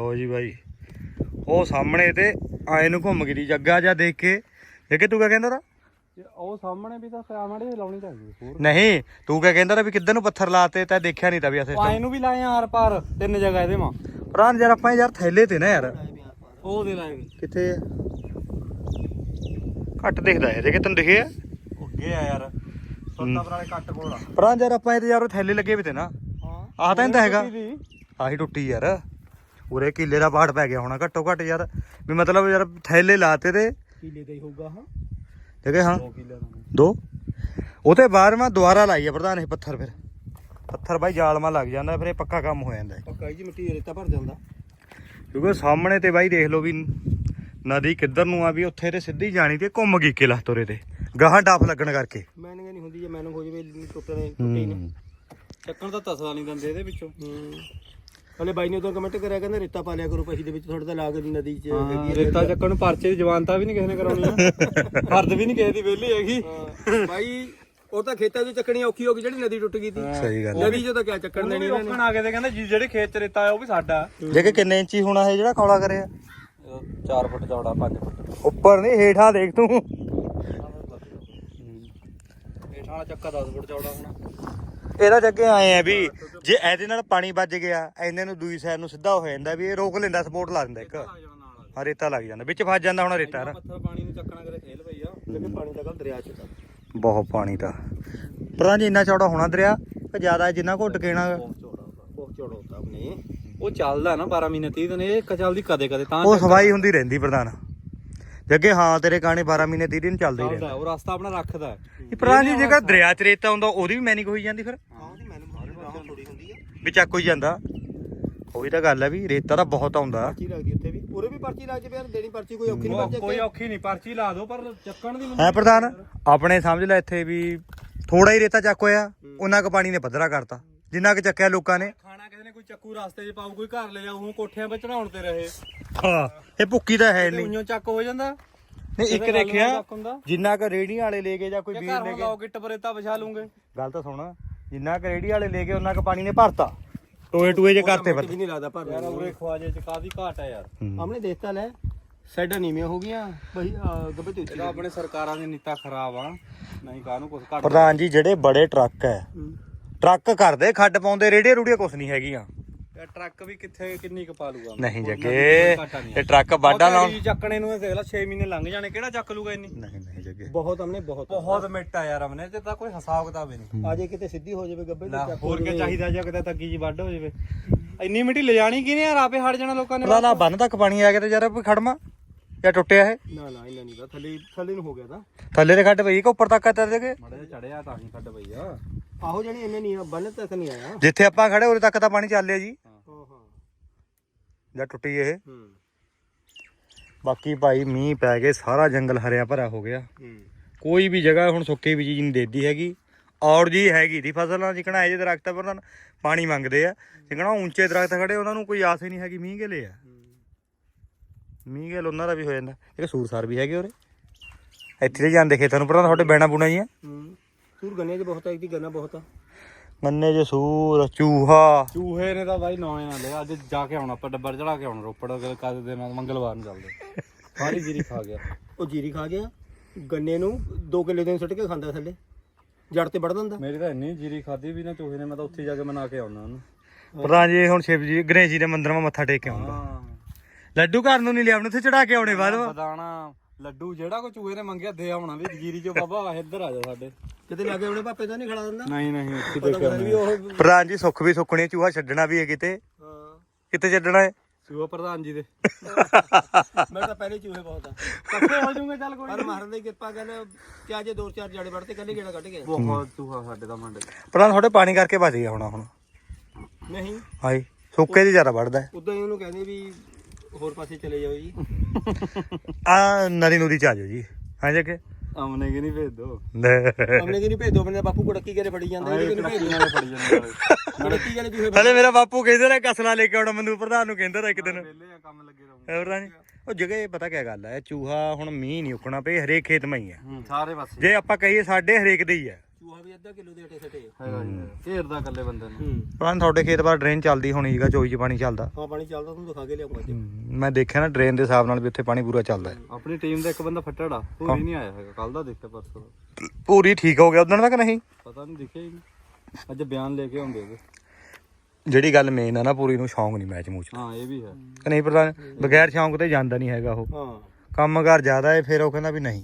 ਲਓ ਜੀ ਬਾਈ। ਉਹ ਸਾਹਮਣੇ ਤੇ ਆਏ ਨੂੰ ਘੁੰਮ ਗਈ ਜੱਗਾ ਜਾ ਦੇਖ ਕੇ। ਦੇਖੇ ਤੂੰ ਕਿਆ ਕਹਿੰਦਾ ਤਾ? ਉਹ ਸਾਹਮਣੇ ਵੀ ਤਾਂ ਸਿਆਮੜੇ ਲਾਉਣੀ ਚਾਹੀਦੀ ਹੋਰ। ਨਹੀਂ ਤੂੰ ਕਿਆ ਕਹਿੰਦਾ ਤਾ ਵੀ ਕਿੱਧਰ ਨੂੰ ਪੱਥਰ ਲਾਤੇ ਤਾਂ ਦੇਖਿਆ ਨਹੀਂ ਤਾਂ ਵੀ ਅਸੇ ਆਏ ਨੂੰ ਵੀ ਲਾਏ ਆਰ ਪਾਰ ਤਿੰਨ ਜਗ੍ਹਾ ਇਹਦੇ ਮਾਂ ਪ੍ਰਾਨ ਯਾਰ ਆਪਾਂ ਯਾਰ ਥੈਲੇ ਤੇ ਨਾ ਯਾਰ। ਉਹ ਦੇ ਲਾਏ ਕਿੱਥੇ ਆ? ਘੱਟ ਦਿਖਦਾ ਹੈ ਦੇਖੇ ਤੈਨੂੰ ਦਿਖੇ ਆ? ਯਾਰ ਸੋਤਾ ਪਰਾਲੇ ਕੱਟ ਕੋਲ ਆ। ਪ੍ਰਾਨ ਯਾਰ ਆਪਾਂ ਇਹਦੇ ਯਾਰ ਥੈਲੇ ਲੱਗੇ ਵੀ ਤੇ ਨਾ। ਹਾਂ। ਆਹ ਤਾਂ ਇਹਦਾ ਹੈਗਾ। ਆਹੀ ਟੁੱਟੀ ਯਾਰ। ਉਰੇ ਕਿੱਲੇ ਦਾ ਪਾੜ ਪੈ ਗਿਆ ਹੋਣਾ ਘੱਟੋ ਘੱਟ ਯਾਰ ਵੀ ਮਤਲਬ ਯਾਰ ਥੈਲੇ ਲਾਤੇ ਤੇ ਕਿਲੇ ਦਾ ਹੀ ਹੋਊਗਾ ਹਾਂ ਦੇਖੇ ਹਾਂ 2 ਕਿਲੇ ਦਾ ਦੋ? ਉਹ ਤੇ ਬਾਅਦ ਮੈਂ ਦੁਬਾਰਾ ਲਾਈ ਆ ਪ੍ਰਧਾਨ ਇਹ ਪੱਥਰ ਫਿਰ। ਪੱਥਰ ਬਾਈ ਜਾਲਮਾ ਲੱਗ ਜਾਂਦਾ ਫਿਰ ਇਹ ਪੱਕਾ ਕੰਮ ਹੋ ਜਾਂਦਾ। ਪੱਕਾ ਜੀ ਮਿੱਟੀ ਰੇਤਾ ਭਰ ਜਾਂਦਾ। ਕਿਉਂਕਿ ਸਾਹਮਣੇ ਤੇ ਬਾਈ ਦੇਖ ਲਓ ਵੀ ਨਦੀ ਕਿੱਧਰ ਨੂੰ ਆ ਵੀ ਉੱਥੇ ਤੇ ਸਿੱਧੀ ਜਾਣੀ ਤੇ ਘੁੰਮ ਗਈ ਕਿਲਾ ਤੋਰੇ ਤੇ। ਗਾਹਾਂ ਡਾਫ ਲੱਗਣ ਕਰਕੇ। ਮੈਨਿੰਗ ਨਹੀਂ ਹੁੰਦੀ ਜੇ ਮੈਨਿੰਗ ਹੋ ਜਵੇ ਟੁੱਟਣੇ ਟੁੱਟੇ ਨਾ ਚੱਕਣ ਤਾਂ ਤਸਲਾ ਨਹੀਂ ਦਿੰਦੇ ਇਹਦੇ ਵਿੱਚੋਂ। ਹਲੇ ਬਾਈ ਨੇ ਉਦੋਂ ਕਮੈਂਟ ਕਰਿਆ ਕਹਿੰਦਾ ਰੇਤਾ ਪਾ ਲਿਆ ਕਰੋ ਪਹੀ ਦੇ ਵਿੱਚ ਥੋੜਾ ਤਾਂ ਲਾਗ ਨਦੀ ਚ ਹੈਗੀ ਰੇਤਾ ਚੱਕਣ ਨੂੰ ਪਰਚੇ ਦੀ ਜਵਾਨਤਾ ਵੀ ਨਹੀਂ ਕਿਸੇ ਨੇ ਕਰਾਉਣੀ ਆ ਫਰਦ ਵੀ ਨਹੀਂ ਕਿਸੇ ਦੀ ਵਿਹਲੀ ਹੈਗੀ। ਬਾਈ ਉਹ ਤਾਂ ਖੇਤਾਂ 'ਚ ਚੱਕਣੀ ਔਖੀ ਹੋ ਗਈ ਜਿਹੜੀ ਨਦੀ ਟੁੱਟ ਗਈ ਸੀ। ਸਹੀ ਗੱਲ ਨਦੀ 'ਚ ਤਾਂ ਕਿਆ ਚੱਕਣ ਦੇਣੀ ਇਹਨਾਂ ਨੇ? ਆ ਕੇ ਤੇ ਕਹਿੰਦੇ ਜਿਹੜੇ ਖੇਤ 'ਚ ਰੇਤਾ ਆ ਉਹ ਵੀ ਸਾਡਾ। ਜੇ ਕਿ ਕਿੰਨੇ ਇੰਚੀ ਹੋਣਾ ਇਹ ਜਿਹੜਾ ਕੌਲਾ ਕਰਿਆ। 4 ਫੁੱਟ ਚੌੜਾ 5 ਫੁੱਟ। ਉੱਪਰ ਨਹੀਂ ਹੇਠਾਂ ਦੇਖ ਤੂੰ। ਹੇਠਾਂ ਵਾਲਾ ਚੱਕਾ 10 ਫੁੱਟ ਚੌੜਾ ਹੋਣਾ। ਇਹਦਾ ਜੱਗੇ ਆਏ ਆ ਵੀ ਜੇ ਇਹਦੇ ਨਾਲ ਪਾਣੀ ਵੱਜ ਗਿਆ ਐਨੇ ਨੂੰ ਦੂਈ ਸਾਈਡ ਨੂੰ ਸਿੱਧਾ ਹੋ ਜਾਂਦਾ ਵੀ ਇਹ ਰੋਕ ਲੈਂਦਾ ਸਪੋਰਟ ਲਾ ਦਿੰਦਾ ਇੱਕ। ਹਾਂ ਰੇਤਾ ਲੱਗ ਜਾਂਦਾ। ਵਿੱਚ ਫਸ ਜਾਂਦਾ ਹੁਣ ਰੇਤਾ ਪੱਥਰ ਪਾਣੀ ਨੂੰ ਚੱਕਣਾ ਕਿਤੇ ਖੇਲ ਪਈ ਆ ਕਿਉਂਕਿ ਪਾਣੀ ਦਾ ਕੱਲ ਦਰਿਆ 'ਚ ਤਾਂ ਬਹੁਤ ਪਾਣੀ ਦਾ ਪਰਾਂ ਜੀ ਇੰਨਾ ਚੌੜਾ ਹੋਣਾ ਦਰਿਆ ਕਿ ਜ਼ਿਆਦਾ ਜਿੰਨਾ ਘੁੱਟ ਬਹੁਤ ਚੌੜਾ ਹੁੰਦਾ ਆਪਣੇ। ਉਹ ਚੱਲਦਾ ਨਾ 12 ਮਹੀਨੇ 30 ਦਿਨ ਇਹ ਚੱਲਦੀ ਕਦੇ ਕਦੇ ਤਾਂ ਉਹ ਸਫ਼ਾਈ ਹੁੰਦੀ ਰਹਿੰਦੀ ਪ੍ਰਧਾਨ। ਜੱਗੇ ਹਾਂ ਤੇਰੇ ਕਾਣੇ 12 ਮਹੀਨੇ 30 ਦਿਨ ਚੱਲਦੇ ਰਹਿੰਦੇ। ਉਹ ਰਸਤਾ ਆਪਣਾ ਰੱਖਦਾ। ਇਹ ਪਰਾਂ ਜੀ ਜੇਕਰ ਦਰਿਆ ਚ ਰੇਤਾ ਹੁੰਦਾ ਉਹਦੀ ਵੀ ਮੈਨਿੰਗ ਹੋਈ ਜਾਂਦੀ ਫਿਰ ਹਾਂ ਉਹਦੀ ਮੈਨੂੰ ਥੋੜੀ ਹੁੰਦੀ ਆ ਵੀ ਚੱਕ ਹੋਈ ਜਾਂਦਾ। ਉਹੀ ਤਾਂ ਗੱਲ ਹੈ ਵੀ ਰੇਤਾ ਤਾਂ ਬਹੁਤ ਆਉਂਦਾ। ਪਰਚੀ ਲੱਗਦੀ ਉੱਥੇ ਵੀ। ਉਰੇ ਵੀ ਪਰਚੀ ਲੱਗ ਜੇ ਯਾਰ ਦੇਣੀ ਪਰਚੀ ਕੋਈ ਔਖੀ ਨਹੀਂ ਪਰਚੀ ਕੋਈ ਔਖੀ ਨਹੀਂ ਪਰਚੀ ਲਾ ਦਿਓ ਪਰ ਚੱਕਣ ਦੀ ਹੈ ਪ੍ਰਧਾਨ ਆਪਣੇ ਸਮਝ ਲੈ ਇੱਥੇ ਵੀ ਥੋੜਾ ਹੀ ਰੇਤਾ ਚੱਕ ਹੋਇਆ ਉਹਨਾਂ ਕੁ ਪਾਣੀ ਨੇ ਪੱਧਰਾ ਕਰਤਾ। ਜਿੰਨਾ ਕੁ ਚੱਕਿਆ ਲੋਕਾਂ ਨੇ। ਖਾਣਾ ਕਿਸੇ ਨੇ ਕੋਈ ਚੱਕੂ ਰਸਤੇ 'ਚ ਪਾਉ ਕੋਈ ਘਰ ਲੈ ਜਾਊ ਉਹ ਕੋਠਿਆਂ 'ਤੇ ਚੜਾਉਣ ਤੇ ਰਹੇ। ਹਾਂ ਇਹ ਭੁੱਕੀ ਤਾਂ ਹੈ ਨਹੀਂ ਉਈਓ ਚੱਕ ਹੋ ਜਾਂਦਾ। ਨਹੀਂ ਇੱਕ ਇਹਦਾ ਗੱਲ ਦੇਖਿਆ ਨਾਲ ਚੱਕ ਹੁੰਦਾ। ਜਿੰਨਾ ਕ ਰੇੜੀਆਂ ਵਾਲੇ ਲੈ ਗਏ ਜਾਂ ਕੋਈ ਜੇ ਵੀਰ ਘਰ ਲੈ ਨੂੰ ਗਏ ਲਾਓ ਗਿੱਟ ਪਰੇਤਾ ਵਿਛਾ ਲੂੰਗੇ। ਗੱਲ ਤਾਂ ਸੁਣ। ਜਿੰਨਾ ਕ ਰੇੜੀ ਵਾਲੇ ਲੈ ਗਏ ਉਹਨਾਂ ਕ ਪਾਣੀ ਨੇ ਭਰਤਾ। ਟੋਏ ਟੂਏ ਜੇ ਕਰਤੇ ਵੀ ਨਹੀਂ ਲੱਗਦਾ ਪਰ ਯਾਰ ਉਰੇ ਖਵਾਜੇ 'ਚ ਕਾਦੀ ਘਾਟ ਆ ਯਾਰ। ਆਪਣੇ ਦੇਖਤਾ ਲੈ ਸਾਈਡਾਂ ਨੀਵੀਆਂ ਹੋ ਗਈਆਂ ਬਈ ਗੱਬੇ ਤੇ ਉੱਚੀ ਆਪਣੇ ਸਰਕਾਰਾਂ ਦੀ ਨੀਤਾ ਖਰਾਬ ਆ। ਨਹੀਂ ਕਾਹਨੂੰ ਕੁਝ ਘੱਟ ਪ੍ਰਧਾਨ ਜੀ ਜਿਹੜੇ ਬੜੇ ਟਰੱਕ ਹੈ। ਟਰੱਕ ਕਰਦੇ ਖੱਡ ਪਾਉਂਦੇ ਰੇੜੀਆਂ ਰੂੜੀਆਂ ਕੁਛ ਨਹੀਂ ਹੈਗੀਆਂ। ਟਰੱਕ ਵੀ ਕਿੱਥੇ ਕਿੰਨੀ ਕੁ ਪਾ ਲੂਗਾ ਨਹੀਂ ਜੱਗੇ ਇਹ ਟਰੱਕ ਵਾਢਾ ਲਾਉਣ। ਚੱਕਣੇ ਨੂੰ ਇਹ ਦੇਖ ਲੈ 6 ਮਹੀਨੇ ਲੰਘ ਜਾਣੇ ਕਿਹੜਾ ਚੱਕ ਲੂਗਾ ਇੰਨੀ? ਨਹੀਂ ਨਹੀਂ ਜੱਗੇ। ਬਹੁਤ ਹਮਨੇ ਬਹੁਤ ਬਹੁਤ ਮਿੱਟਾ ਯਾਰ ਹਮਨੇ ਤੇ ਤਾਂ ਕੋਈ ਹਿਸਾਬ ਕਿਤਾਬ ਨਹੀਂ। ਆਜੇ ਕਿਤੇ ਸਿੱਧੀ ਹੋ ਜਾਵੇ ਗੱਬੇ ਤੇ ਹੋਰ ਕੀ ਚਾਹੀਦਾ ਜਾਂ ਕਿਤੇ ਤੱਗੀ ਜੀ ਵੱਢ ਹੋ ਜਾਵੇ। ਇੰਨੀ ਮਿੱਟੀ ਲਿਜਾਣੀ ਕਿਨੇ ਯਾਰ ਆਪੇ ਹਟ ਜਾਣਾ ਲੋਕਾਂ ਨੇ। ਪ੍ਰਧਾਨ ਆ ਬੰਨ ਤੱਕ ਪਾਣੀ ਆ ਗਿਆ ਤੇ ਯਾਰ ਕੋਈ ਖੜਮਾ ਜਾਂ ਟੁੱਟਿਆ ਇਹ? ਨਾ ਨਾ ਇੰਨਾ ਨਹੀਂ ਦਾ ਥੱਲੇ ਥੱਲੇ ਨੂੰ ਹੋ ਗਿਆ ਤਾਂ। ਥੱਲੇ ਦੇ ਖੱਡ ਪਈ ਕਿ ਉੱਪਰ ਤੱਕ ਆ ਤੇਰੇ ਦੇ ਮੜੇ ਚੜਿਆ ਤਾਂ ਹੀ ਕੱਢ ਪਈ ਆ। ਆਹੋ ਜਣੀ ਇੰਨੇ ਨਹੀਂ ਬੰਨ ਤੱਕ ਨਹੀਂ ਆਇਆ। ਜਿੱਥੇ ਆਪਾਂ ਖੜੇ ਉਰੇ ਤੱਕ ਤਾਂ ਪਾਣੀ ਚੱਲਿਆ ਜੀ। ਜਾਂ ਟੁੱਟੀ ਇਹ। ਹੂੰ। ਬਾਕੀ ਭਾਈ ਮੀਂਹ ਪੈ ਗਏ ਸਾਰਾ ਜੰਗਲ ਹਰਿਆ ਭਰਿਆ ਹੋ ਗਿਆ। ਹੂੰ। ਕੋਈ ਵੀ ਜਗ੍ਹਾ ਹੁਣ ਸੁੱਕੀ ਵੀ ਚੀਜ਼ ਨਹੀਂ ਦੇਦੀ ਹੈਗੀ। ਔਰ ਜੀ ਹੈਗੀ ਦੀ ਫਸਲਾਂ ਜਿਕਣਾ ਇਹ ਜੇ ਦਰਖਤ ਪਰ ਉਹਨਾਂ ਨੂੰ ਪਾਣੀ ਮੰਗਦੇ ਆ। ਜਿਕਣਾ ਉੱਚੇ ਦਰਖਤ ਖੜੇ ਉਹਨਾਂ ਨੂੰ ਕੋਈ ਆਸ ਹੀ ਨਹੀਂ ਹੈਗੀ ਮੀਂਹ ਗੇਲੇ ਆ। ਮੀਂਹ ਗੇਲ ਉਹਨਾਂ ਦਾ ਵੀ ਹੋ ਜਾਂਦਾ। ਇੱਕ ਸੂਰਸਾਰ ਵੀ ਹੈਗੇ ਉਰੇ। ਇੱਥੇ ਦੇ ਜਾਂਦੇ ਖੇਤਾਂ ਨੂੰ ਪਰ ਤੁਹਾਡੇ ਬੈਣਾ ਬੁਣਾ ਹੀ ਆ। ਹੂੰ। ਸੂਰ ਗੰਨੇ ਚ ਬਹੁਤ ਆ ਇੱਕ ਦੀ ਗੰਨਾ ਬਹੁਤ ਆ। ਗੰਨੇ ਜੇ ਸੂਰ ਚੂਹਾ। ਚੂਹੇ ਨੇ ਤਾਂ ਬਾਈ ਨੌਏ ਨਾਲ ਲਿਆ। ਅੱਜ ਜਾ ਕੇ ਆਉਣਾ ਆਪਾਂ ਡੱਬਰ ਚੜਾ ਕੇ ਆਉਣਾ ਰੋਪੜ ਅਗਲੇ ਕਦ ਦੇ ਨਾਲ ਮੰਗਲਵਾਰ ਨੂੰ ਚੱਲਦੇ। ਸਾਰੀ ਜੀਰੀ ਖਾ ਗਿਆ। ਉਹ ਜੀਰੀ ਖਾ ਗਿਆ। ਗੰਨੇ ਨੂੰ 2 ਕਿੱਲੇ ਦੇ ਸੁੱਟ ਕੇ ਖਾਂਦਾ ਥੱਲੇ। ਜੜ ਤੇ ਵੜ ਦਿੰਦਾ। ਮੇਰੀ ਤਾਂ ਇੰਨੀ ਜੀਰੀ ਖਾਦੀ ਵੀ ਨਾ ਚੂਹੇ ਨੇ ਮੈਂ ਤਾਂ ਉੱਥੇ ਜਾ ਕੇ ਮਨਾ ਕੇ ਆਉਣਾ ਉਹਨੂੰ। ਪ੍ਰਧਾਨ ਜੀ ਹੁਣ ਸ਼ਿਵ ਜੀ ਗਣੇਸ਼ ਜੀ ਦੇ ਮੰਦਿਰ 'ਮਾ ਮੱਥਾ ਟੇਕ ਕੇ ਆਉਂਦਾ। ਹਾਂ। ਲੱਡੂ ਘਰ ਨੂੰ ਨਹੀਂ ਲਿਆਉਣੇ ਉੱਥੇ ਚੜਾ ਕੇ ਆਉਣੇ ਬਾਅਦ। ਬਦਾਣਾ ਲੱਡੂ ਜਿਹੜਾ ਕੋ ਚੂਹੇ ਨੇ ਮੰਗਿਆ ਦੇ ਆਉਣਾ ਵੀ ਜੀਰੀ ਚੋਂ ਬਾਬਾ ਇੱਧਰ ਆ ਜਾ ਸਾਡੇ। ਕਿਤੇ ਲੱਗੇ ਉਹਨੇ ਪਾਪੇ ਤਾਂ ਨਹੀਂ ਖੜਾ ਦਿੰਦਾ? ਨਹੀਂ ਨਹੀਂ ਉੱਥੇ ਦੇ ਕੇ ਵੀ ਉਹ ਪ੍ਰਧਾਨ ਜੀ ਸੁੱਖ ਵੀ ਸੁੱਕਣੀ ਚੂਹਾ ਛੱਡਣਾ ਵੀ ਹੈ ਕਿਤੇ। ਹਾਂ। ਕਿਤੇ ਛੱਡਣਾ ਹੈ? ਸੂਆ ਪ੍ਰਧਾਨ ਜੀ ਦੇ। ਮੈਂ ਤਾਂ ਪਹਿਲੇ ਚੂਹੇ ਬਹੁਤ ਆ। ਕੱਪੇ ਹੋ ਜੂਗੇ ਚੱਲ ਕੋਈ ਪਰ ਮਾਰਨ ਦੀ ਕਿਰਪਾ ਕਰ ਕਿ ਅਜੇ ਦੋ ਚਾਰ ਜੜੇ ਵੜਤੇ ਕੱਲੇ ਗੇੜਾ ਕੱਢ ਗਿਆ ਬਹੁਤ ਚੂਹਾ ਸਾਡੇ ਦਾ ਮੰਡ। ਪ੍ਰਧਾਨ ਤੁਹਾਡੇ ਪਾਣੀ ਕਰਕੇ ਬਚ ਗਿਆ ਹੋਣਾ ਹੁਣ। ਨਹੀਂ। ਹਾਈ ਸੁੱਕੇ ਦੀ ਜ਼ਿਆਦਾ ਵੱਢਦਾ ਉਦਾਂ ਹੀ ਉਹਨੂੰ ਕਹਿੰਦੇ ਵੀ ਹੋਰ ਪਾਸੇ ਚਲੇ ਜਾਓ ਜੀ। ਆ ਨਦੀ ਨੂਦੀ ਚ ਆ ਜਾਓ ਜੀ। ਹਾਂ ਜੇ ਕਿ ਆਮਨੇ ਕਿ ਨਹੀਂ ਭੇਜ? ਦੋ ਲੈ। ਆਮਨੇ ਕਿ ਨਹੀਂ ਭੇਜ? ਦੋ ਬੰਦੇ ਬਾਪੂ ਕੁੜਕੀ ਕਰੇ ਫੜੀ ਜਾਂਦੇ ਇਹਦੇ ਕਿ ਭੇਜ? ਨਾਲੇ ਫੜੀ ਜਾਂਦੇ ਕੁੜਕੀ ਵਾਲੇ ਚੂਹੇ ਹਲੇ ਮੇਰਾ ਬਾਪੂ ਕਹਿੰਦਾ ਰਿਹਾ ਕਸਲਾ ਲੈ ਕੇ ਆਉਣਾ ਮੈਨੂੰ ਪ੍ਰਧਾਨ ਨੂੰ ਕਹਿੰਦਾ ਰਿਹਾ ਇੱਕ ਦਿਨ। ਵੇਲੇ ਆ ਕੰਮ ਲੱਗੇ ਰਹੋ ਹੈ ਪ੍ਰਧਾਨ ਜੀ ਉਹ ਜਗ੍ਹਾ ਇਹ ਪਤਾ ਕੀ ਗੱਲ ਹੈ ਚੂਹਾ ਹੁਣ ਮੀਂਹ ਨਹੀਂ ਉੱਕਣਾ ਪਈ ਹਰੇਕ ਖੇਤ ਮੈਂ ਹੀ ਹੈ ਹੂੰ ਸਾਰੇ ਪਾਸੇ। ਜੇ ਆਪਾਂ ਕਹੀਏ ਸਾਡੇ ਹਰੇਕ ਦੇ ਹੀ ਹੈ ਚੂਹਾ ਹਾਂ ਵੀ ਅੱਧਾ ਕਿਲੋ ਦੇ ਆਟੇ ਸਟੇ ਹੈਗਾ ਜੀ। ਘੇਰਦਾ ਇਕੱਲੇ ਬੰਦੇ ਨੂੰ। ਹੂੰ। ਪਰ ਤੁਹਾਡੇ ਖੇਤ ਬਾਹਰ ਡਰੇਨ ਚੱਲਦੀ ਹੋਣੀ ਸੀਗਾ ਚੋਈ ਚ ਪਾਣੀ ਚੱਲਦਾ। ਹਾਂ ਪਾਣੀ ਚੱਲਦਾ ਤੁਹਾਨੂੰ ਦਿਖਾ ਕੇ ਲਿਆਉਂਗਾ ਅੱਜ ਹਮ, ਮੈਂ ਦੇਖਿਆ ਨਾ ਡਰੇਨ ਦੇ ਹਿਸਾਬ ਨਾਲ ਵੀ ਉੱਥੇ ਪਾਣੀ ਪੂਰਾ ਚੱਲਦਾ। ਹੈ। ਆਪਣੀ ਟੀਮ ਦਾ ਇੱਕ ਬੰਦਾ ਫੱਟੜ ਆ ਵੀ ਨਹੀਂ ਆਇਆ ਹੈਗਾ ਕੱਲ ਦਾ ਦੇਖਿਆ ਪਰਸੋਂ ਦਾ। ਪੂਰੀ ਠੀਕ ਹੋ ਗਿਆ ਉਦੋਂ ਤੱਕ ਨਹੀਂ? ਪਤਾ ਨਹੀਂ ਦਿਖਿਆ ਹੀ ਨਹੀਂ। ਅੱਜ ਬਿਆਨ ਲੈ ਕੇ ਆਉਂਦੇ ਇਹਦੇ ਜਿਹੜੀ ਗੱਲ ਮੇਨ ਆ ਨਾ ਪੂਰੀ ਨੂੰ ਸ਼ੌਂਕ ਨਹੀਂ ਮੈਚ ਮੂਚ ਹਾਂ ਇਹ ਵੀ ਹੈ। ਕਿ ਨਹੀਂ ਪ੍ਰਧਾਨ ਬਗੈਰ ਸ਼ੌਂਕ ਤੇ ਜਾਂਦਾ ਨਹੀਂ ਹੈਗਾ ਉਹ। ਹਾਂ। ਕੰਮਕਾਰ ਜ਼ਿਆਦਾ ਹੈ ਫਿਰ ਉਹ ਕਹਿੰਦਾ ਵੀ ਨਹੀਂ।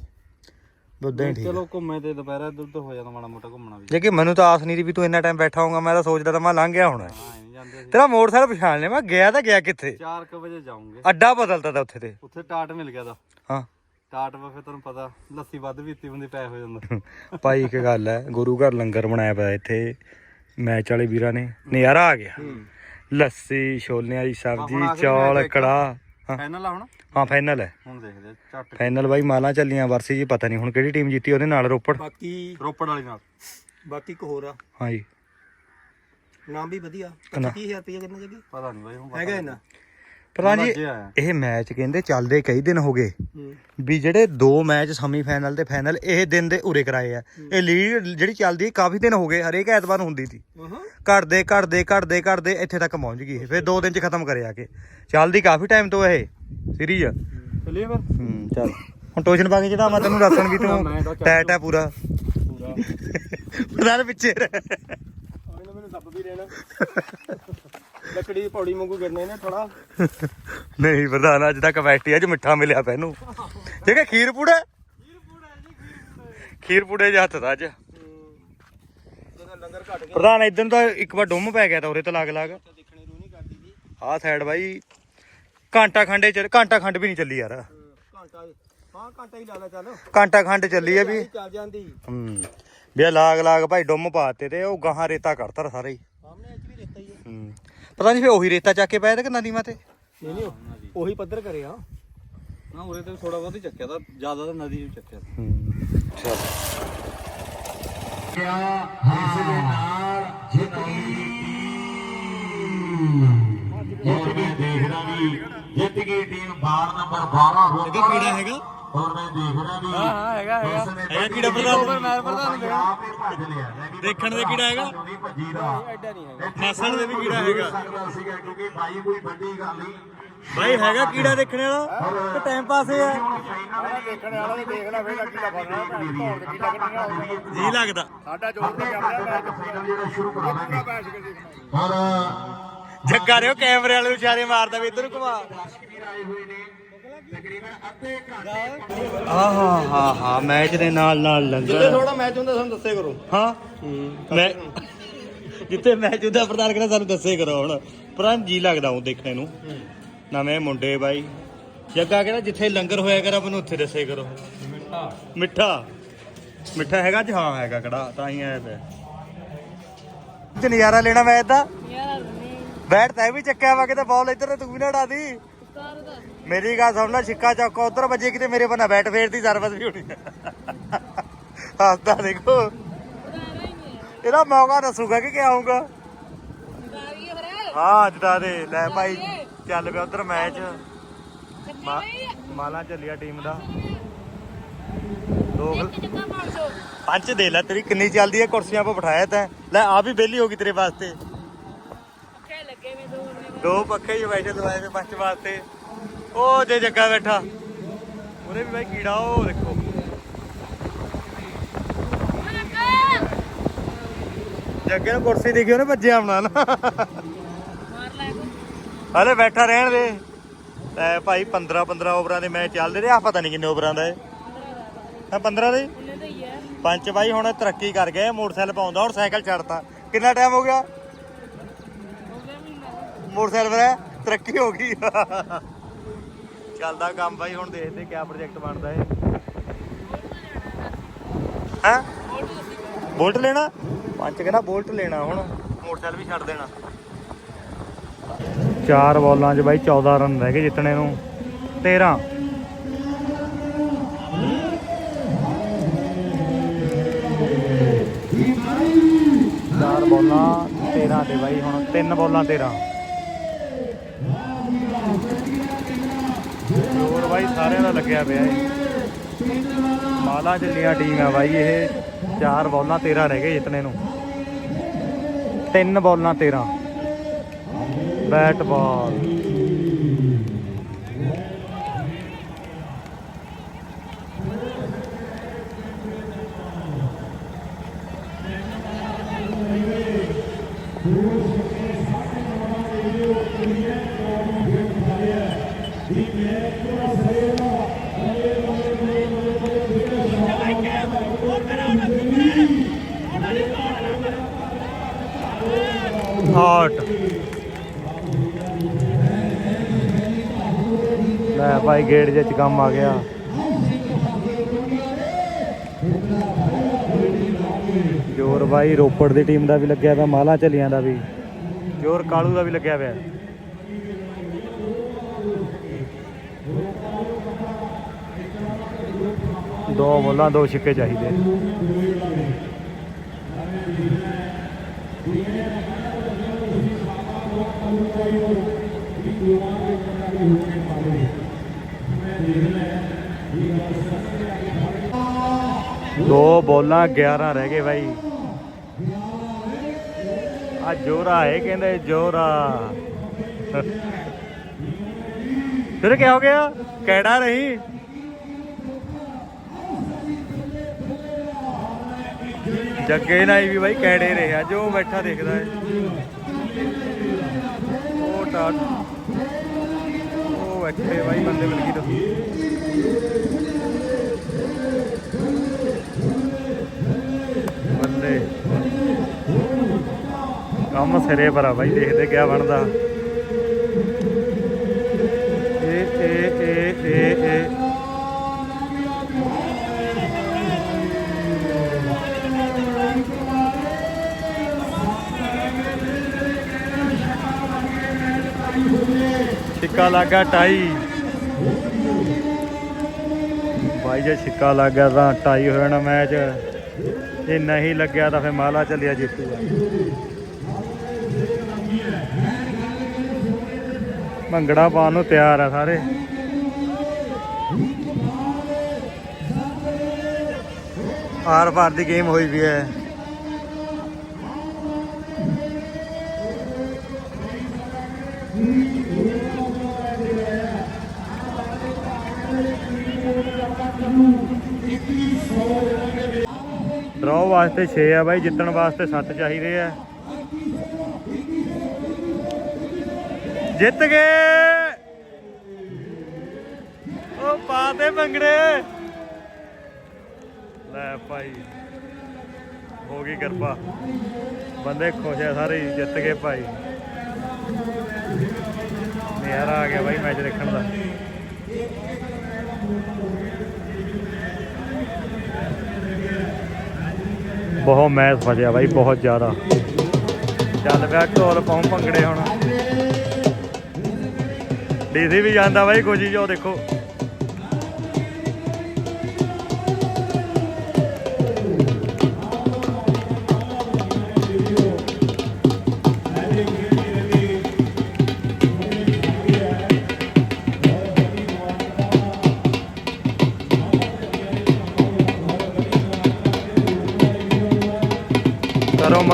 ਹੀ ਠੀਕ ਚਲੋ ਘੁੰਮੇ ਤੇ ਦੁਪਹਿਰਾ ਉੱਧਰ ਹੋ ਜਾਂਦਾ ਮਾੜਾ ਮੋਟਾ ਘੁੰਮਣਾ ਵੀ। ਜੇ ਕਿ ਮੈਨੂੰ ਤਾਂ ਆਸ ਨਹੀਂ ਸੀ ਵੀ ਤੂੰ ਇੰਨਾ ਟਾਈਮ ਬੈਠਾ ਹੋਊਗਾ ਮੈਂ ਤਾਂ ਸੋਚਦਾ ਤਾਂ ਮੈਂ ਲੰਘ ਗਿਆ ਹੋਣਾ। ਹਾਂ ਨਹੀਂ ਜਾਂਦੇ ਅਸੀਂ ਤੇਰਾ ਮੋਟਰਸਾਈਕਲ ਪਛਾਣ ਲਿਆ ਮੈਂ ਗਿਆ ਤਾਂ ਗਿਆ ਕਿੱਥੇ? 4:00 ਵਜੇ ਜਾਉਂਗੇ ਅੱਡਾ ਬਦਲਤਾ ਤਾ ਉੱਥੇ ਤੇ। ਉੱਥੇ ਟਾਟ ਮਿਲ ਗਿਆ ਦਾ ਹਾਂ। ਟਾਟ ਵਾ ਫਿਰ ਤੁਹਾਨੂੰ ਪਤਾ ਲੱਸੀ ਵੱਧ ਪੀਤੀ ਬੰਦੀ ਪੈ ਹੋ ਜਾਂਦਾ। ਭਾਈ ਇੱਕ ਗੱਲ ਹੈ ਗੁਰੂ ਘਰ ਲੰਗਰ ਬਣਾਇਆ ਪਿਆ ਇੱਥੇ ਮੈਚ ਵਾਲੇ ਵੀਰਾਂ ਨੇ ਨਜ਼ਾਰਾ ਆ ਗਿਆ। ਲੱਸੀ ਛੋਲਿਆਂ ਦੀ ਸਬਜ਼ੀ ਆਪਣਾ ਆਖਰੀ ਚੌਲ ਇੱਕ। ਕੜਾ ਫਾਈਨਲ ਆ ਹੁਣ? ਹਾਂ ਫਾਈਨਲ ਹੈ। ਹੁਣ ਦੇਖਦੇ ਆ ਝੱਟ ਫਾਈਨਲ ਬਾਈ ਮਾਲਾਂ ਚੱਲੀਆਂ ਵਰਸੀ ਜੀ ਪਤਾ ਨਹੀਂ ਹੁਣ ਕਿਹੜੀ ਟੀਮ ਜਿੱਤੀ ਉਹਦੇ ਨਾਲ ਰੋਪੜ। ਬਾਕੀ ਰੋਪੜ ਵਾਲੀ ਨਾਲ। ਬਾਕੀ ਇੱਕ ਹੋਰ ਆ। ਹਾਂ ਜੀ। ਨਾਮ ਵੀ ਵਧੀਆ। ਕਿੰਨਾ? 25000 ਰੁਪਏ ਕਿੰਨੇ ਜਗੇ ਪਤਾ ਨਹੀਂ ਬਾਈ ਹੁਣ ਪਤਾ ਹੈਗਾ ਇਹਨਾਂ ਪ੍ਰਧਾਨ ਜੀ। ਇਹ ਮੈਚ ਕਹਿੰਦੇ ਚੱਲਦੇ ਕਈ ਦਿਨ ਹੋ ਗਏ। ਵੀ ਜਿਹੜੇ ਦੋ ਮੈਚ ਸੈਮੀ ਫਾਈਨਲ ਤੇ ਫਾਈਨਲ ਇਹ ਦਿਨ ਦੇ ਉਰੇ ਕਰਾਏ ਆ। ਇਹ ਲੀਡ ਜਿਹੜੀ ਚੱਲਦੀ ਹੈ, ਕਾਫੀ ਦਿਨ ਹੋ ਗਏ ਹਰੇਕ ਐਤਵਾਰ ਹੁੰਦੀ ਸੀ। ਹਾਂ। ਘਟਦੇ ਘਟਦੇ ਘਟਦੇ ਘਟਦੇ ਇੱਥੇ ਤੱਕ ਪਹੁੰਚ ਗਈ। ਫਿਰ ਦੋ ਦਿਨ ਚ ਖਤਮ ਕਰਿਆ ਕੇ। ਚੱਲਦੀ ਕਾਫੀ ਟਾਈਮ ਤੋਂ ਇਹ ਸੀਰੀਜ਼ ਚੱਲੀਏ ਫਿਰ। ਹੂੰ ਚੱਲ। ਹੁਣ ਟੋਸ਼ਨ ਪਾ ਕੇ ਜਿਹੜਾ ਮੈਂ ਤੈਨੂੰ ਦੱਸਣ ਵੀ ਤੂੰ ਟੈਟ ਹੈ ਪੂਰਾ। ਪੂਰਾ। ਪ੍ਰਧਾਨ ਪਿੱਛੇ ਰਹਿ। ਮੈਨੂੰ ਸੱਪ ਵੀ ਰਹਿਣਾ ਲੱਕੜੀ ਦੀ ਪੌੜੀ ਵਾਂਗੂ ਗਿਰਨੇ ਨੇ ਥੋੜਾ ਨਹੀਂ ਪ੍ਰਧਾਨ ਅੱਜ ਤੱਕ ਕਮੈਟੀ ਅੱਜ ਮਿੱਠਾ ਮਿਲਿਆ ਪੈਨੂੰ ਠੀਕ ਹੈ ਖੀਰ ਪੂੜਾ? ਖੀਰ ਪੂੜੇ ਦੇ ਹੱਥ ਦਾ ਅੱਜ। ਲੰਗਰ ਘਟ ਗਿਆ ਪ੍ਰਧਾਨ ਇਦਾਂ ਤਾਂ ਇੱਕ ਵਾਰ ਡੁੰਮ ਪੈ ਗਿਆ ਤਾਂ ਉਰੇ ਤੇ ਲੱਗ ਲੱਗ ਤਾਂ ਦੇਖਣੇ ਨੂੰ ਨਹੀਂ ਕਰਦੀ ਜੀ ਆਹ ਸਾਈਡ ਬਾਈ ਘੰਟਾ ਖੰਡੇ ਚ ਘੰਟਾ ਖੰਡ ਵੀ ਨਹੀਂ ਚੱਲੀ ਯਾਰ। ਘੰਟਾ ਹਾਂ ਘੰਟਾ ਹੀ ਲਾ ਲੈ ਚੱਲ। ਘੰਟਾ ਖੰਡ ਚੱਲੀ ਆ ਵੀ। ਚੱਲ ਜਾਂਦੀ। ਹੂੰ। ਵੀ ਲਾਗ ਲਾਗ ਭਾਈ ਡੁੰਮ ਪਾਤੇ ਤੇ ਉਹ ਗਾਹਾਂ ਰੇਤਾ ਕਰਤਾ ਸਾਰਾ ਹੀ ਸਾਹਮਣੇ ਅੱਜ ਵੀ ਰੇਤਾ ਹੀ ਹੈ ਹੂੰ ਪਤਾ ਨਹੀਂ ਫੇ ਉਹੀ ਰੇਤਾ ਚੱਕ ਕੇ ਪਾਇਆ ਤੇ ਕਿ ਨਦੀ ਮਾਤੇ ਨਹੀਂ ਨਹੀਂ ਉਹੀ ਪੱਧਰ ਕਰਿਆ। ਨਾ ਉਰੇ ਤੇ ਥੋੜਾ ਬਹੁਤ ਹੀ ਚੱਕਿਆ ਤਾਂ ਜ਼ਿਆਦਾ ਤਾਂ ਨਦੀ ਨੂੰ ਚੱਕਿਆ। ਤਾ। ਹੂੰ ਚਲ ਜਿੱਤ ਕੇ ਦੇਖਣਾ ਵੀ ਜਿੱਤ ਗਈ ਟੀਮ ਬਾਰ ਨੰਬਰ 12 ਹੋ ਇਹਦਾ ਕੀੜਾ ਹੈਗਾ? ਮੈਂ ਦੇਖਣਾ ਵੀ ਹਾਂ ਹਾਂ ਹੈਗਾ ਹੈਗਾ। ਹੈਗਾ ਕੀੜਾ ਪ੍ਰਧਾਨ? ਮੈਂ ਪ੍ਰਧਾਨ ਗਿਆ ਆਪ ਹੀ ਭੱਜ ਲਿਆ। ਲੈ ਵੀ ਦੇਖਣ ਦੇ ਕੀੜਾ ਹੈਗਾ? ਭੱਜੀ ਦਾ। ਐਡਾ ਨਹੀਂ ਹੈਗਾ। ਮਾਸਣ ਦੇ ਵੀ ਕੀੜਾ ਹੈਗਾ? ਸਕਦਾ ਸੀਗਾ ਕਿਉਂਕਿ ਬਾਈ ਕੋਈ ਵੱਡੀ ਗੱਲ ਨਹੀਂ। ਭਾਈ ਹੈਗਾ ਕੀੜਾ ਦੇਖਣ ਵਾਲਾ? ਤੇ ਟਾਈਮ ਪਾਸ ਹੈ ਦੇਖਣ ਵਾਲਾ ਫੇਰ ਫੜਨਾ ਜੀ ਲੱਗਦਾ। ਸਾਡਾ ਜੋਰ ਨਹੀਂ ਕਰਦਾ ਮੈਚ ਫਾਈਨਲ ਜਿਹੜਾ ਸ਼ੁਰੂ ਕਰਾਵਾਂਗੇ। ਔਰ ਜੱਗਾ ਰਿਓ ਕੈਮਰੇ ਵਾਲੇ ਨੂੰ ਇਸ਼ਾਰੇ ਮਾਰਦਾ ਵੀ ਇੱਧਰ ਨੂੰ ਘੁਮਾ। ਆਏ ਹੋਏ ਨੇ। ਆਹ ਹਾਂ ਹਾਂ ਹਾਂ ਮੈਚ ਦੇ ਨਾਲ ਨਾਲ ਲੰਗਰ ਥੋੜਾ ਮੈਚ ਹੁੰਦਾ ਸਾਨੂੰ ਦੱਸੇ ਕਰੋ। ਹਾਂ? ਮੈਂ ਜਿੱਥੇ ਮੈਚ ਹੁੰਦਾ ਪ੍ਰਧਾਨ ਕਹਿੰਦਾ ਸਾਨੂੰ ਦੱਸੇ ਕਰੋ ਹੁਣ। ਪ੍ਰਧਾਨ ਜੀ ਲੱਗਦਾ ਉਹ ਦੇਖਣੇ ਨੂੰ। ਨਵੇਂ ਮੁੰਡੇ ਬਾਈ। ਜੱਗਾ ਕਹਿੰਦਾ ਜਿੱਥੇ ਲੰਗਰ ਹੋਇਆ ਕਰ ਮੈਨੂੰ ਉੱਥੇ ਦੱਸੇ ਕਰੋ। ਮਿੱਠਾ। ਮਿੱਠਾ। ਮਿੱਠਾ ਹੈਗਾ ਜੀ ਹਾਂ ਹੈਗਾ ਕੜਾ ਤਾਂ ਹੀ ਆਇਆ ਪਿਆ। ਤੇ ਨਜ਼ਾਰਾ ਲੈਣਾ ਮੈਚ ਦਾ ਯਾਰ ਨਹੀਂ। ਤੈ ਵੀ ਚੱਕਿਆ ਵਾ ਕਿਤੇ ਬਾਲ ਇੱਧਰ ਤੇ ਤੂੰ ਵੀ ਨਾ ਉਡਾ ਦਾ। ਮੇਰੀ ਗੱਲ ਸੁਣ ਲੈ ਛਿੱਕਾ ਚੌਕਾ ਉਧਰ ਵੱਜੇ ਕਿਤੇ ਮੇਰੇ ਬੰਨਾ ਬੈਟ ਫੇਰਦੀ ਸਰਵਿਸ ਵੀ ਹੋਣੀ ਹੱਸਦਾ ਦੇਖੋ। ਇਹਦਾ ਮੌਕਾ ਦੱਸੂਗਾ ਕਿ ਕਿਆ ਉਤਾਰ ਹੀ ਫਿਰ ਜਿੱਤਾ ਦੇ ਲੈ ਭਾਈ ਚੱਲ ਪਿਆ ਉਧਰ ਮੈਚ। ਮਾਲਾ ਚੱਲਿਆ ਟੀਮ ਦਾ। ਦੋ ਇੱਕ ਚੁੱਕਾ 500 ਪੰਜ ਦੇ ਲੈ ਤੇਰੀ ਕਿੰਨੀ ਚੱਲਦੀ ਹੈ ਕੁਰਸੀਆਂ 'ਤੇ ਬਿਠਾਇਆ ਤੈਂ। ਲੈ ਆ ਵੀ ਵਿਹਲੀ ਹੋ ਗਈ ਤੇਰੇ ਵਾਸਤੇ। ਪੱਕੇ ਲੱਗੇ ਵੇ ਦੋ। ਨੇ ਦੋ ਪੱਖੇ ਹੀ ਵੈਸੇ ਲਵਾਏ ਵੇ ਪੰਜ ਵਾਸਤੇ। ਉਹ ਜੇ ਜੱਗਾ ਬੈਠਾ। ਉਹਨੇ ਵੀ ਭਾਈ ਕੀੜਾ, ਉਹ ਦੇਖੋ। ਜੱਗੇ ਨੂੰ ਕੁਰਸੀ ਦੇਖੀ, ਉਹਨੇ ਭੱਜਿਆ ਆਉਣਾ ਨਾ। ਹਲੇ ਬੈਠਾ ਰਹਿਣ ਦੇ। ਲੈ ਭਾਈ 15 15 ਓਵਰਾਂ ਦੇ ਮੈਚ ਚੱਲਦੇ ਰਹੇ। ਆ ਪਤਾ ਨਹੀਂ ਕਿੰਨੇ ਓਵਰਾਂ ਦਾ ਹੈ ਹਾਂ 15 ਦੇ? ਉਹਨੇ ਤਾਂ ਪੰਜ ਬਾਈ, ਹੁਣ ਤਰੱਕੀ ਕਰ ਗਏ। ਮੋਟਰਸਾਈਕਲ ਪਾਉਂਦਾ, ਹੁਣ ਸਾਈਕਲ ਛੱਡਤਾ। ਕਿੰਨਾ ਟਾਈਮ ਹੋ ਗਿਆ? ਮੋਟਰਸਾਈਕਲ ਪਰ ਤਰੱਕੀ ਹੋ ਗਈ। ਚੱਲਦਾ ਕੰਮ ਬਾਈ, ਹੁਣ ਦੇਖਦੇ ਕਿਆ ਪ੍ਰੋਜੈਕਟ ਬਣਦਾ ਹੈ ਹੈ? ਬੋਲਟ ਲੈਣਾ? ਪੰਜ ਕਹਿੰਦਾ ਬੋਲਟ ਲੈਣਾ ਹੁਣ। ਮੋਟਰਸਾਈਕਲ ਵੀ ਛੱਡ ਦੇਣਾ। ਚਾਰ ਬਾਲਾਂ 'ਚ ਬਾਈ 14 ਰਨ ਰਹਿ ਗਏ ਜਿੱਤਣੇ ਨੂੰ। 13 ਚਾਰ ਬਾਲਾਂ 13 ਤੇ ਬਾਈ ਹੁਣ ਤਿੰਨ ਬਾਲਾਂ 13 ਜੋਰ ਬਾਈ ਸਾਰਿਆਂ ਦਾ ਲੱਗਿਆ ਪਿਆ ਏ। ਮਾਲਾ ਚੱਲੀਆਂ ਟੀਮ ਆ ਬਾਈ, ਇਹ ਚਾਰ ਬੋਲਾਂ 13 ਰਹਿ ਗਏ ਜਿੱਤਨੇ ਨੂੰ। ਤਿੰਨ ਬੋਲਾਂ 13 ਬੈਟ ਬਾਲ ਲੈ ਭਾਈ ਗੇਟ ਜੇ ਚ ਕੰਮ ਆ ਗਿਆ। ਜੋਰ ਬਾਈ, ਰੋਪੜ ਦੀ ਟੀਮ ਦਾ ਵੀ ਲੱਗਿਆ ਪਿਆ, ਮਾਲਾ ਝੱਲੀਆਂ ਦਾ ਵੀ। ਜੋਰ ਕਾਲੂ ਦਾ ਵੀ ਲੱਗਿਆ ਪਿਆ। ਦੋ ਬੋਲਾਂ, ਦੋ ਛਿੱਕੇ ਚਾਹੀਦੇ। ਦੋ ਬੋਲਾਂ 11 ਰਹਿ ਗਏ ਬਾਈ। ਆ ਜੋਰਾ ਹੈ ਕਹਿੰਦੇ, ਜੋਰਾ। ਫਿਰ ਕੀ ਹੋ ਗਿਆ? ਕਿਹੜਾ ਰਹੀ। ਜੱਗੇ ਨਾਲ ਵੀ ਬਾਈ ਕਿਹੜੇ ਰਿਹਾ ਜੋ ਬੈਠਾ ਦੇਖਦਾ ਹੈ। ਉਹ ਟਾ ਉਹ ਬਾਈ, ਬੰਦੇ ਮਿਲ ਗਈ ਤਾਂ ਬੰਦੇ। ਕੰਮ ਸਿਰੇ ਪਰ ਆ ਬਾਈ, ਦੇਖਦੇ ਕਿਆ ਬਣਦਾ। ਏ ਏ ਏ ਏ ਏ। ਛਿੱਕਾ ਲੱਗਾ ਟਾਈ। ਬਾਈ ਜੇ ਛਿੱਕਾ ਲੱਗ ਗਿਆ ਤਾਂ ਟਾਈ ਹੋ ਜਾਣਾ ਮੈਚ। ਜੇ ਨਹੀਂ ਲੱਗਿਆ ਤਾਂ ਫਿਰ ਮਾਲਾ ਚੱਲਿਆ ਜਿੱਤੂਗਾ ਭੰਗੜਾ ਪਾਉਣ ਨੂੰ ਤਿਆਰ ਆ ਸਾਰੇ। ਆਰ ਪਾਰ ਦੀ ਗੇਮ ਹੋਈ ਵੀ ਹੈ। ਡਰਾਅ ਵਾਸਤੇ 6 ਆ ਬਾਈ, ਜਿੱਤਣ ਵਾਸਤੇ 7 ਚਾਹੀਦੇ ਆ। ਜਿੱਤ ਗਏ। ਉਹ ਪਾ ਦੇ ਲੈ ਭਾਈ, ਹੋ ਗਈ ਕਿਰਪਾ। ਬੰਦੇ ਖੁਸ਼ ਆ ਸਾਰੇ, ਜਿੱਤ ਗਏ ਭਾਈ। ਨਜ਼ਾਰਾ ਆ ਗਿਆ ਬਾਈ ਮੈਚ ਦੇਖਣ ਦਾ। ਬਹੁਤ ਮੈਚ ਫਸਿਆ ਬਾਈ, ਬਹੁਤ ਜ਼ਿਆਦਾ। ਚੱਲ ਪਿਆ ਢੋਲ ਪਾਉਂ ਭੰਗੜੇ ਹੁਣ। ਡੀਸੀ ਵੀ ਜਾਂਦਾ ਬਾਈ ਕੋਜੀ ਜੋ ਦੇਖੋ।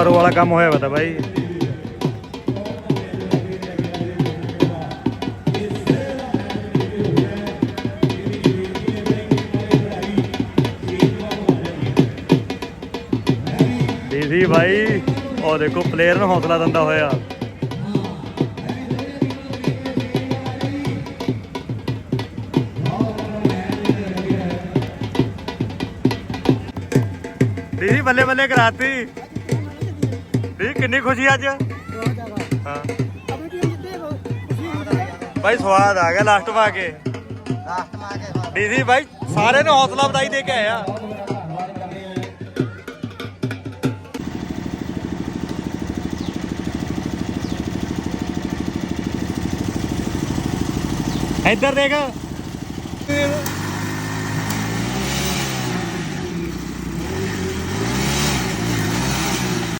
ਮਰੋ ਵਾਲਾ ਕੰਮ ਹੋਇਆ ਪਤਾ ਬਾਈ। ਡੀਸੀ ਭਾਈ ਉਹ ਦੇਖੋ ਪਲੇਅਰ ਨੂੰ ਹੌਸਲਾ ਦਿੰਦਾ ਹੋਇਆ। ਦੀਦੀ ਬੱਲੇ ਬੱਲੇ ਕਰਾਤੀ। ਡੀ ਕਿੰਨੀ ਖੁਸ਼ੀ ਅੱਜ? ਹਾਂ। ਭਾਈ ਸਵਾਦ ਆ ਗਿਆ ਲਾਸਟ ਪਾ ਕੇ। ਲਾਸਟ ਪਾ ਕੇ ਡੀਸੀ ਭਾਈ ਸਾਰੇ ਨੂੰ ਹੌਸਲਾ ਵਧਾਈ ਦੇ ਕੇ ਆਇਆ ਇੱਧਰ ਦੇਖ।